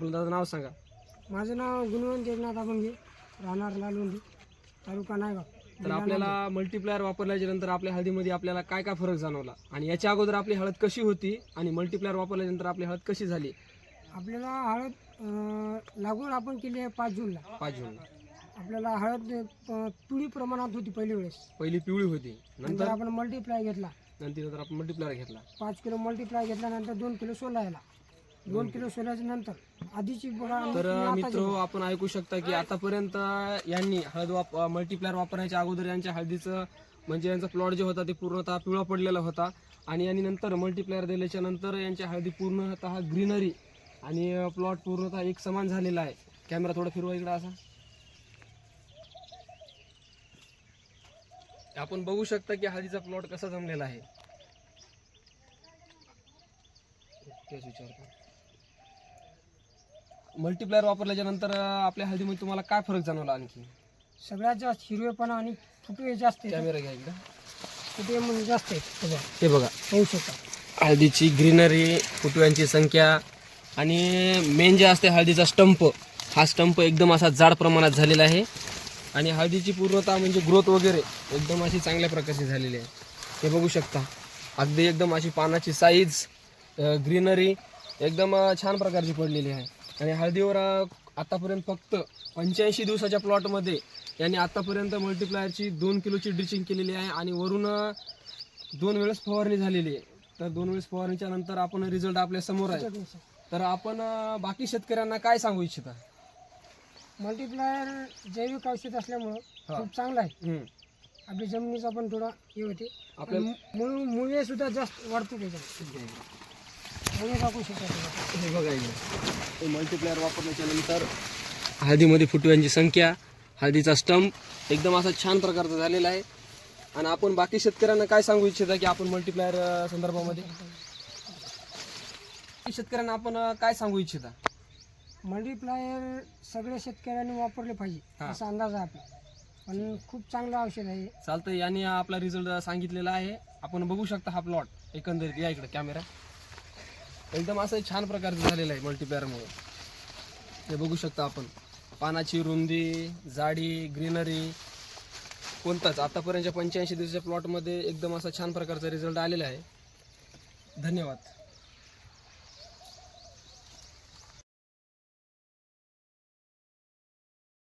दादा नाव सांगा. माझं नाव गुणवंत एकनाथ अभंगे राहणार लालवंडी तालुका नायगाव. तर आपल्याला मल्टीप्लायर वापरल्याच्या नंतर आपल्या हळदीमध्ये आपल्याला काय काय फरक जाणवला? आणि याच्या अगोदर आपली हळद कशी होती आणि मल्टीप्लायर वापरल्यानंतर आपली हळद कशी झाली? आपल्याला हळद लागवड आपण केली आहे पाच जूनला. पाच जून आपल्याला हळद पिवळी प्रमाणात होती पहिली वेळेस. पहिली पिवळी होती. नंतर? नंतर आपण मल्टीप्लाय घेतला. नंतर नंतर आपण मल्टीप्लायर घेतला. पाच किलो मल्टीप्लाय घेतल्यानंतर दोन किलो सोला याला दोन किलो सोल्याच्या नंतर आधीची बघा तर आणि आताची मित्र बघा. आपण ऐकू शकता की आतापर्यंत यांनी हळद वाप मल्टीप्लायर वापरण्याच्या अगोदर यांच्या हळदीचं म्हणजे यांचा प्लॉट जो होता ते पूर्णतः पिवळा पडलेला होता. आणि यांनी नंतर मल्टीप्लायर दिल्याच्या नंतर यांच्या हळदी पूर्णतः ग्रीनरी आणि प्लॉट पूर्णतः एक समान झालेला आहे. कॅमेरा थोडा फिरवा इकडं असा. आपण बघू शकता की हळदीचा प्लॉट कसा जमलेला आहे. तेच विचारतो मल्टीप्लायर वापरल्याच्या नंतर अं, आपल्या हळदीमध्ये तुम्हाला काय फरक जाणवला आणखी? सगळ्यात जास्त हिरवेपणा आणि फुटवे जास्त आहेत. कॅमेरा घ्या एकदा फुटवे म्हणजे जास्त आहेत सगळं हे बघा. होऊ शकतात. हळदीची ग्रीनरी फुटव्यांची संख्या आणि मेन जे असते हळदीचा स्टंप हा स्टंप एकदम असा जाड प्रमाणात झालेला आहे. आणि हळदीची पूर्णतः म्हणजे ग्रोथ वगैरे एकदम अशी चांगल्या प्रकारची झालेली आहे. हे बघू शकता. अगदी एकदम अशी पानाची साईज ग्रीनरी एकदम अं, छान प्रकारची पडलेली आहे. आणि हळदीवर आतापर्यंत फक्त पंच्याऐंशी दिवसाच्या प्लॉटमध्ये यांनी आतापर्यंत मल्टीप्लायरची दोन किलोची ड्रिचिंग केलेली आहे आणि वरून दोन वेळेस फवारणी झालेली आहे. तर दोन वेळेस फवारणीच्या नंतर आपण रिझल्ट आपल्यासमोर आहे. तर आपण बाकी शेतकऱ्यांना काय सांगू इच्छिता? मल्टीप्लायर जैविक औषध असल्यामुळं. खूप चांगलं आहे. आपली जमिनीचा पण थोडा हे होते. मुळे सुद्धा जास्त वाढतो त्याच्यात. हे बघा इकडे. हे मल्टीप्लायर वापरल्याच्या नंतर हळदीमध्ये फुटव्यांची संख्या हळदीचा स्टंप एकदम असा छान प्रकारचा झालेला आहे. आणि आपण बाकी शेतकऱ्यांना काय सांगू इच्छिता की आपण मल्टीप्लायर संदर्भामध्ये? शेतकऱ्यांना आपण काय सांगू इच्छिता? मल्टीप्लायर सगळ्या शेतकऱ्यांनी वापरले पाहिजे. असा अंदाज आहे आपला. पण खूप चांगलं औषध आहे. चालतं यांनी आपला रिझल्ट सांगितलेला आहे. आपण बघू शकता हा प्लॉट एकंदरीत. या इकडे कॅमेरा एकदम असं छान प्रकारचं झालेलं आहे मल्टीप्लेअरमुळे हे बघू शकता आपण. पानाची रुंदी जाडी ग्रीनरी कोणताच. आतापर्यंतच्या पंच्याऐंशी दिवसाच्या प्लॉटमध्ये एकदम असा छान प्रकारचा रिझल्ट आलेला आहे. धन्यवाद.